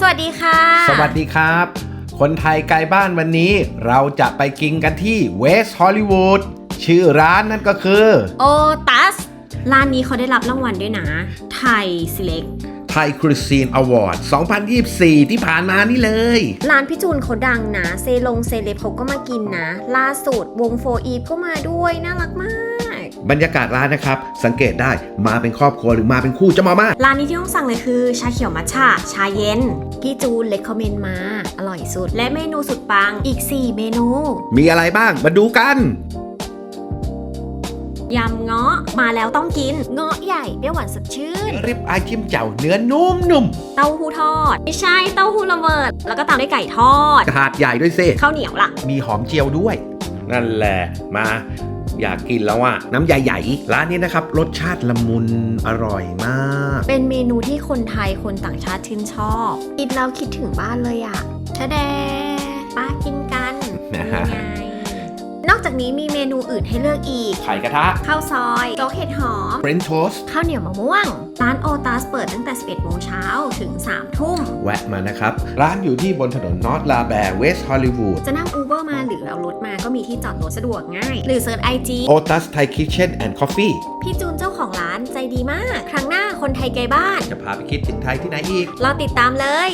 สวัสดีค่ะ สวัสดีครับ คนไทยไกลบ้านวันนี้ เราจะไปกินกันที่เวสต์ฮอลลีวูดชื่อร้านนั่นก็คือโอตัสร้านนี้เขาได้รับรางวัลด้วยนะ ไทยซิเล็กไทยคริสซีนอวอร์ด2024 ที่ผ่านมานี่เลย ร้านพี่จูนเขาดังนะ เซลงเซเลบเขาก็มากินนะ ล่าสุดวงโฟอีฟก็มาด้วย น่ารักมาก บรรยากาศร้านนะครับ สังเกตได้มาเป็นครอบครัวหรือมาเป็นคู่จะเหมามากร้านนี้ที่ต้องสั่งเลยคือชาเขียวมัทฉะชาเย็น พี่จูนเล c กคอมเมนต์มา อร่อยสุด และเมนูสุดปังอีก 4 เมนู มีอะไรบ้างมาดูกันยำเงาะมาแล้วต้องกิน เงาะใหญ่เปรี้ยวหวานสดชื่น ริบอายจิ้มเจ่าเนื้อนุ่มนุ่มเต้าหู้ทอด ไม่ใช่เต้าหู้ระเบิด แล้วก็ตามด้วยไก่ทอดถาดใหญ่ด้วยสิข้าวเหนียวล่ะ มีหอมเจียวด้วย นั่นแหละมา อยากกินแล้วอะน้ำใหญ่ๆร้านนี้นะครับรสชาติละมุนอร่อยมาก เป็นเมนูที่คนไทยคนต่างชาติชื่นชอบกินแล้วคิดถึงบ้านเลยอะทะแดป้ นอกจากนี้มีเมนูอื่นให้เลือกอีก ไข่กระทะ ข้าวซอยโจ๊กเห็ดหอมเฟรนช์โทสข้าวเหนียวมะม่วง ร้านโอตาสเปิดตั้งแต่ 11โมงเช้าถึง 3 ทุ่ม แวะมานะครับ ร้านอยู่ที่บนถนนนอร์ทลาแบร์เวสต์ฮอลลีวูดจะนั่งอูเบอร์มาหรือเอารถมาก็มีที่จอดรถสะดวกง่าย หรือเซิร์ชไอจีโอตัสไทยคิทเช่นแอนด์คอฟฟี่พี่จูนเจ้าของร้านใจดีมาก ครั้งหน้าคนไทยไกลบ้าน จะพาไปคิดถึงไทยที่ไหนอีก รอติดตามเลย